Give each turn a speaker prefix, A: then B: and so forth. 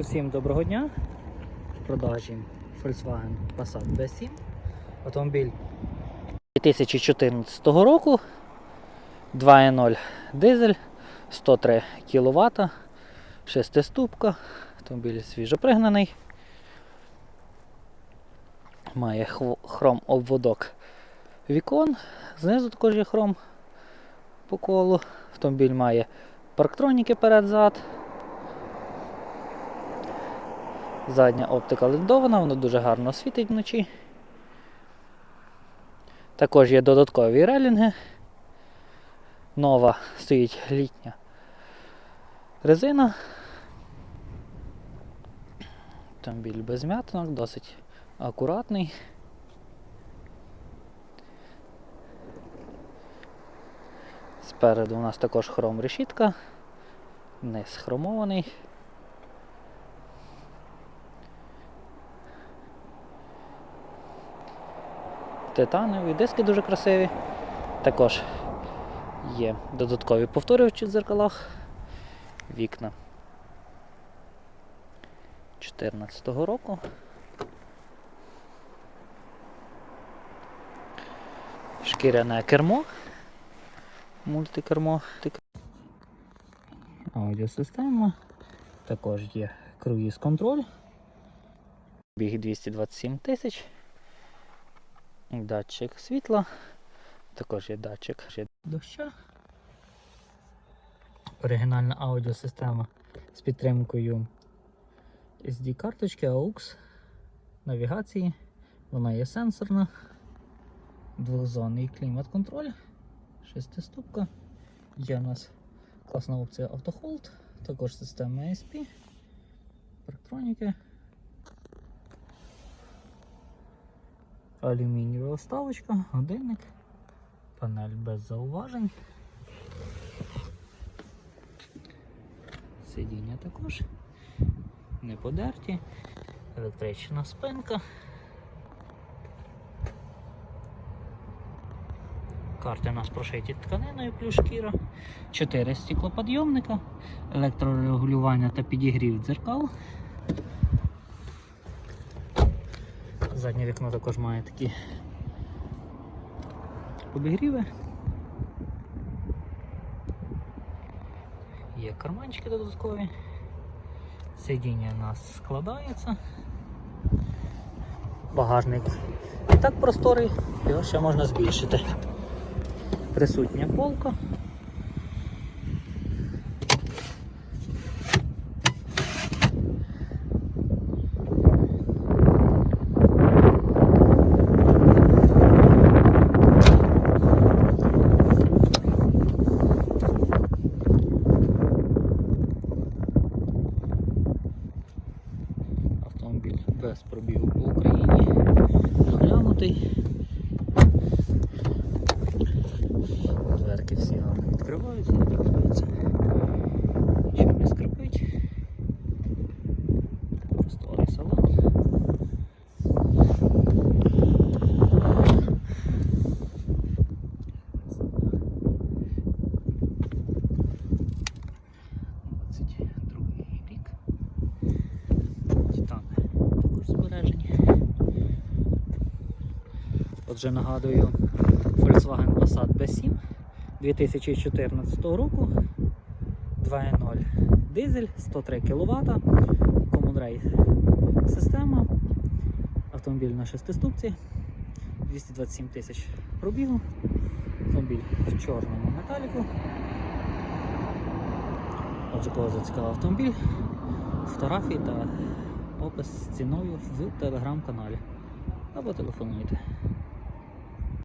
A: Усім доброго дня. В продажі Volkswagen Passat B7. Автомобіль 2014 року. 2.0 дизель, 103 кВт, 6 ступка. Автомобіль свіжопригнаний. Має хром обводок вікон. Знизу також є хром по колу. Автомобіль має парктроніки перед-зад. Задня оптика лендована, воно дуже гарно світить вночі. Також є додаткові релінги. Нова стоїть літня резина. Автомобіль без м'ятинок, досить акуратний. Спереду у нас також хром решітка, низ хромований. Титанові, диски дуже красиві. Також є додаткові повторювачі в дзеркалах. Вікна 2014 року. Шкіряне кермо. Мультикермо. Аудіосистема. Також є круїз контроль. Біг 227 тисяч. Датчик світла. Також є датчик доща. Оригінальна аудіосистема з підтримкою SD-карточки AUX навігації. Вона є сенсорна. Двохзонний клімат-контроль. Шестиступка. Є у нас класна опція автохолд, також система ESP, парктроніки. Алюмінієва вставочка, годинник, панель без зауважень. Сидіння також не подерті, електрична спинка. Карти у нас прошиті тканиною плюс шкіра, 4 стеклоподйомника, електрорегулювання та підігрів дзеркал. Заднє вікно також має такі обігріви. Є карманчики додаткові. Сидіння у нас складається. Багажник і так просторий, його ще можна збільшити. Присутня полка. Автомобіль без пробігу по Україні. Доглянутий. Дверки всі гарно відкриваються, відкриваються. Отже, нагадую, Volkswagen Passat B7 2014 року. 2.0 дизель, 103 кВт, Common Rail система, автомобіль на шестиступці, 227 тисяч пробігу, автомобіль в чорному металіку. Отже, кого зацікавив автомобіль, фотографії та опис з ціною в телеграм-каналі або телефонуйте.